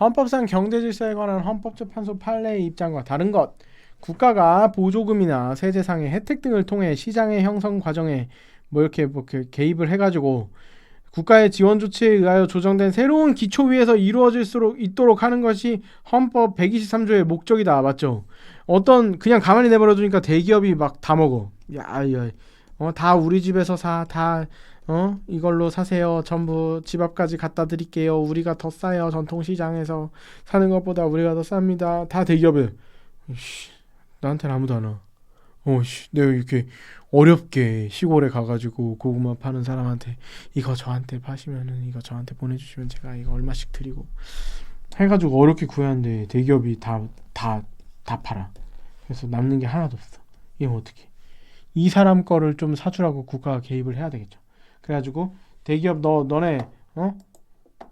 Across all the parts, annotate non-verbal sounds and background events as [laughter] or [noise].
헌법상 경제 질서에 관한 헌법재판소 판례의 입장과 다른 것. 국가가 보조금이나 세제상의 혜택 등을 통해 시장의 형성 과정에 뭐 이렇게 뭐 이렇게 개입을 해가지고 국가의 지원 조치에 의하여 조정된 새로운 기초 위에서 이루어질 수 있도록 하는 것이 헌법 123조의 목적이다. 맞죠? 어떤 그냥 가만히 내버려 두니까 대기업이 막 다 먹어. 야, 야, 어, 다 우리 집에서 사, 다 어, 이걸로 사세요. 전부 집 앞까지 갖다 드릴게요. 우리가 더 싸요. 전통시장에서 사는 것보다 우리가 더 쌉니다. 다 대기업을. 씨, 나한테는 아무도 안 와. 어, 씨, 내가 이렇게 어렵게 시골에 가가지고 고구마 파는 사람한테 이거 저한테 파시면은 이거 저한테 보내주시면 제가 이거 얼마씩 드리고 해가지고 어렵게 구해야하는데 대기업이 다 다 다 팔아. 그래서 남는 게 하나도 없어. 이거 어떻게? 이 사람 거를 좀 사주라고 국가가 개입을 해야 되겠죠. 그래가지고 대기업 너 너네 어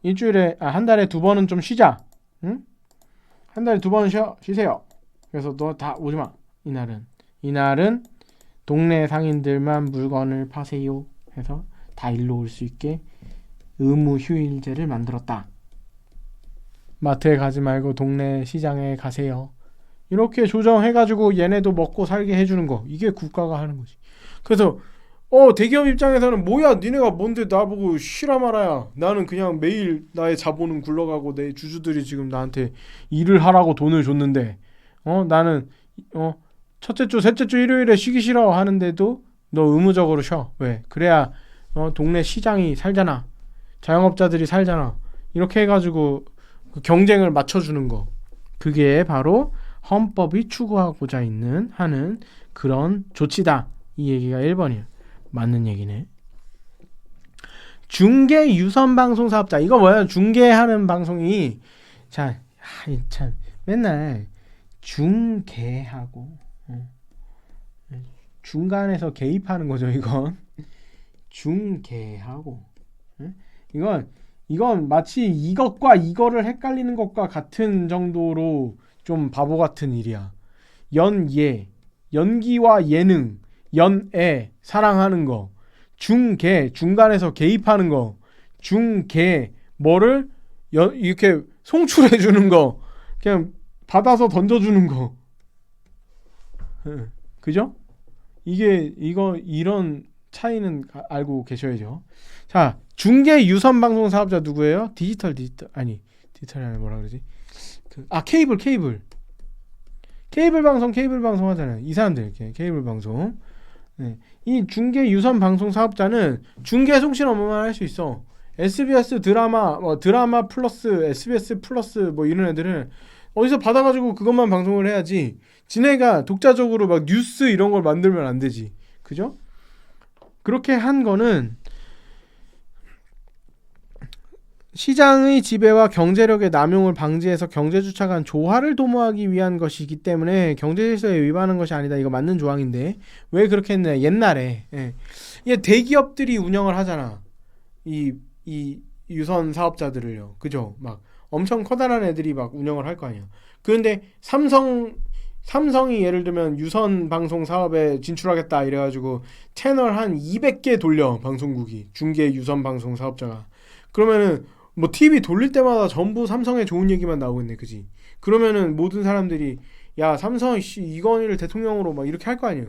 일주일에 아, 한 달에 두 번은 좀 쉬자. 응? 한 달에 두 번은 쉬어 쉬세요. 그래서 너 다 오지 마. 이날은 이날은 동네 상인들만 물건을 파세요. 해서 다 일로 올 수 있게 의무 휴일제를 만들었다. 마트에 가지 말고 동네 시장에 가세요. 이렇게 조정해가지고 얘네도 먹고 살게 해주는 거 이게 국가가 하는 거지. 그래서 어 대기업 입장에서는 뭐야 니네가 뭔데 나보고 쉬라 말아야. 나는 그냥 매일 나의 자본은 굴러가고 내 주주들이 지금 나한테 일을 하라고 돈을 줬는데 어 나는 어 첫째 주 셋째 주 일요일에 쉬기 싫어 하는데도 너 의무적으로 쉬어. 왜? 그래야 어 동네 시장이 살잖아. 자영업자들이 살잖아. 이렇게 해가지고 그 경쟁을 맞춰주는 거. 그게 바로 헌법이 추구하고자 있는 하는 그런 조치다. 이 얘기가 1번이에요 맞는 얘기네. 중계 유선 방송 사업자 이거 뭐야? 중계하는 방송이 자, 아, 참 맨날 중계하고 어. 중간에서 개입하는 거죠 이건 [laughs] 중계하고 응? 이건 이건 마치 이것과 이거를 헷갈리는 것과 같은 정도로 좀 바보 같은 일이야 연예 연기와 예능 연애 사랑하는 거 중개 중간에서 개입하는 거 중개 뭐를 연, 이렇게 송출해 주는 거 그냥 받아서 던져 주는 거 그죠? 이게 이거 이런 차이는 가- 알고 계셔야죠. 자 중개 유선 방송 사업자 누구예요? 디지털 디지털 아니 디지털이 아니라 뭐라 그러지? 그, 아 케이블 케이블 케이블 방송 케이블 방송 하잖아요. 이 사람들 이렇게 케이블 방송 네. 이 중계 유선 방송 사업자는 중계 송신 업무만 할 수 있어. SBS 드라마 뭐 드라마 플러스 SBS 플러스 뭐 이런 애들은 어디서 받아가지고 그것만 방송을 해야지. 지네가 독자적으로 막 뉴스 이런 걸 만들면 안 되지. 그죠? 그렇게 한 거는 시장의 지배와 경제력의 남용을 방지해서 경제 주차 간 조화를 도모하기 위한 것이기 때문에 경제 질서에 위반하는 것이 아니다. 이거 맞는 조항인데 왜 그렇게 했냐? 옛날에 예. 대기업들이 운영을 하잖아. 이 이 유선 사업자들을요. 그죠? 막 엄청 커다란 애들이 막 운영을 할 거 아니야. 그런데 삼성 삼성이 예를 들면 유선 방송 사업에 진출하겠다 이래가지고 채널 한 200개 돌려 방송국이 중계 유선 방송 사업자가 그러면은 뭐 TV 돌릴 때마다 전부 삼성의 좋은 얘기만 나오겠네, 그지? 그러면은 모든 사람들이 야 삼성 씨 이건희를 대통령으로 막 이렇게 할 거 아니에요.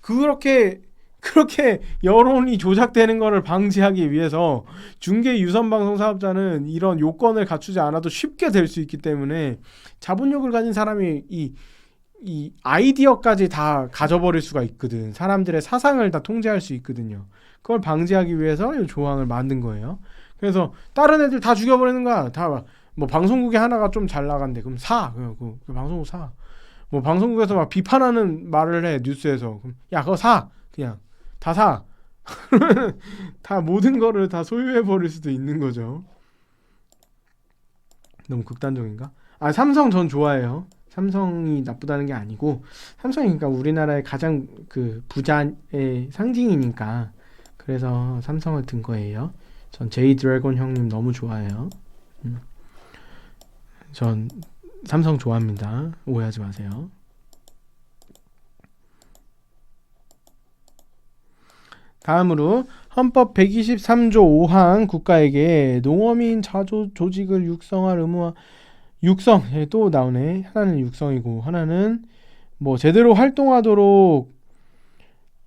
그렇게 [laughs] 그렇게 여론이 조작되는 것을 방지하기 위해서 중계 유선 방송 사업자는 이런 요건을 갖추지 않아도 쉽게 될 수 있기 때문에 자본력을 가진 사람이 이 이 아이디어까지 다 가져버릴 수가 있거든. 사람들의 사상을 다 통제할 수 있거든요. 그걸 방지하기 위해서 이 조항을 만든 거예요. 그래서 다른 애들 다 죽여버리는 거야. 다 뭐 방송국에 하나가 좀 잘 나간대. 그럼 사. 그, 그, 그 방송국 사. 뭐 방송국에서 막 비판하는 말을 해 뉴스에서. 그럼 야 그거 사. 그냥 다 사. [laughs] 다 모든 거를 다 소유해 버릴 수도 있는 거죠. 너무 극단적인가? 아 삼성 전 좋아해요. 삼성이 나쁘다는 게 아니고 삼성이 그러니까 우리나라의 가장 그 부자의 상징이니까 그래서 삼성을 든 거예요. 전 제이 드래곤 형님 너무 좋아해요. 음. 전 삼성 좋아합니다. 오해하지 마세요. 다음으로 헌법 123조 5항 국가에게 농어민 자조 조직을 육성할 의무와 육성 예, 또 나오네. 하나는 육성이고 하나는 뭐 제대로 활동하도록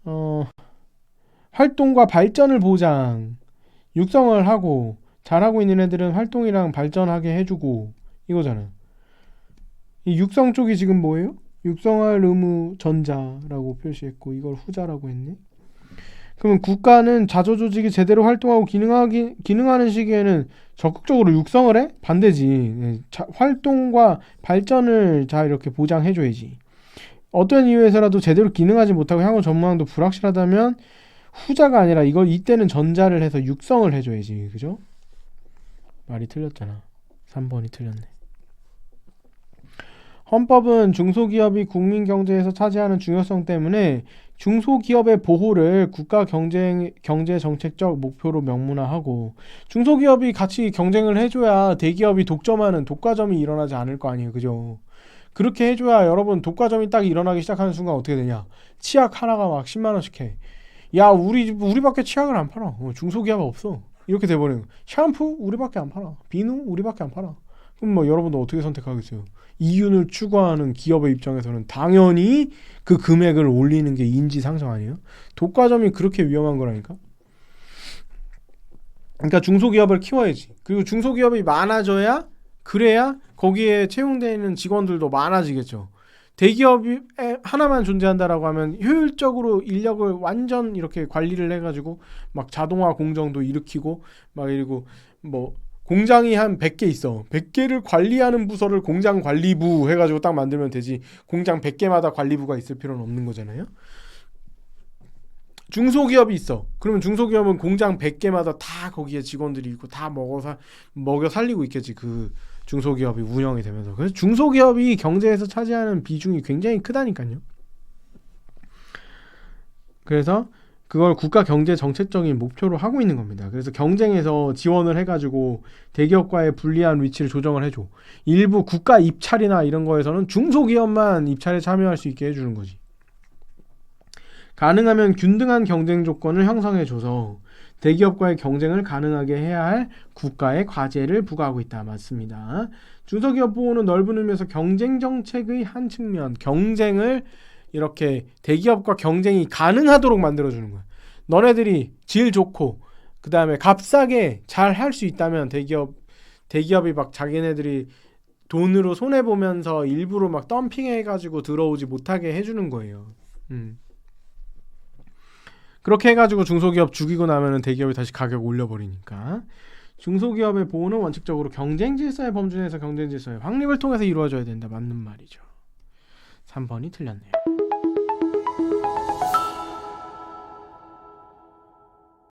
어 활동과 발전을 보장 육성을 하고 잘하고 있는 애들은 활동이랑 발전하게 해주고 이거잖아. 이 육성 쪽이 지금 뭐예요? 육성할 의무 전자라고 표시했고 이걸 후자라고 했네. 그러면 국가는 자조 조직이 제대로 활동하고 기능하기 기능하는 시기에는 적극적으로 육성을 해? 반대지. 예, 자, 활동과 발전을 잘 이렇게 보장해줘야지. 어떤 이유에서라도 제대로 기능하지 못하고 향후 전망도 불확실하다면 후자가 아니라 이걸 이때는 전자를 해서 육성을 해줘야지. 그죠? 말이 틀렸잖아. 3번이 틀렸네. 헌법은 중소기업이 국민 경제에서 차지하는 중요성 때문에 중소기업의 보호를 국가 경쟁 경제 정책적 목표로 명문화하고 중소기업이 같이 경쟁을 해줘야 대기업이 독점하는 독과점이 일어나지 않을 거 아니에요, 그죠? 그렇게 해줘야 여러분 독과점이 딱 일어나기 시작하는 순간 어떻게 되냐? 치약 하나가 막 10만 원씩 해. 야 우리 우리밖에 치약을 안 팔아. 어, 중소기업 없어. 이렇게 돼버리는 거. 샴푸 우리밖에 안 팔아. 비누 우리밖에 안 팔아. 그럼 뭐 여러분도 어떻게 선택하겠어요? 이윤을 추구하는 기업의 입장에서는 당연히 그 금액을 올리는 게 인지상정 아니에요? 독과점이 그렇게 위험한 거라니까. 그러니까 중소기업을 키워야지. 그리고 중소기업이 많아져야 그래야 거기에 채용되어 있는 직원들도 많아지겠죠. 대기업이 하나만 존재한다라고 하면 효율적으로 인력을 완전 이렇게 관리를 해가지고 막 자동화 공정도 일으키고 막 이러고 뭐 공장이 한 100개 있어. 100개를 관리하는 부서를 공장 관리부 해가지고 딱 만들면 되지. 공장 100개마다 관리부가 있을 필요는 없는 거잖아요. 중소기업이 있어. 그러면 중소기업은 공장 100개마다 다 거기에 직원들이 있고 다 먹어 사 먹여 살리고 있겠지. 그 중소기업이 운영이 되면서. 그래서 중소기업이 경제에서 차지하는 비중이 굉장히 크다니까요. 그래서 그걸 국가 경제 정책적인 목표로 하고 있는 겁니다. 그래서 경쟁에서 지원을 해가지고 대기업과의 불리한 위치를 조정을 해줘. 일부 국가 입찰이나 이런 거에서는 중소기업만 입찰에 참여할 수 있게 해주는 거지. 가능하면 균등한 경쟁 조건을 형성해줘서 대기업과의 경쟁을 가능하게 해야 할 국가의 과제를 부과하고 있다. 맞습니다. 중소기업 보호는 넓은 의미에서 경쟁 정책의 한 측면, 경쟁을 이렇게 대기업과 경쟁이 가능하도록 만들어주는 거야. 너네들이 질 좋고 그 다음에 값싸게 잘 할 수 있다면 대기업 대기업이 막 자기네들이 돈으로 손해 보면서 일부러 막 덤핑해 가지고 들어오지 못하게 해주는 거예요. 음. 그렇게 해가지고 중소기업 죽이고 나면은 대기업이 다시 가격 올려버리니까 중소기업의 보호는 원칙적으로 경쟁 질서의 범주 내에서 경쟁 질서의 확립을 통해서 이루어져야 된다 맞는 말이죠. 3번이 틀렸네요.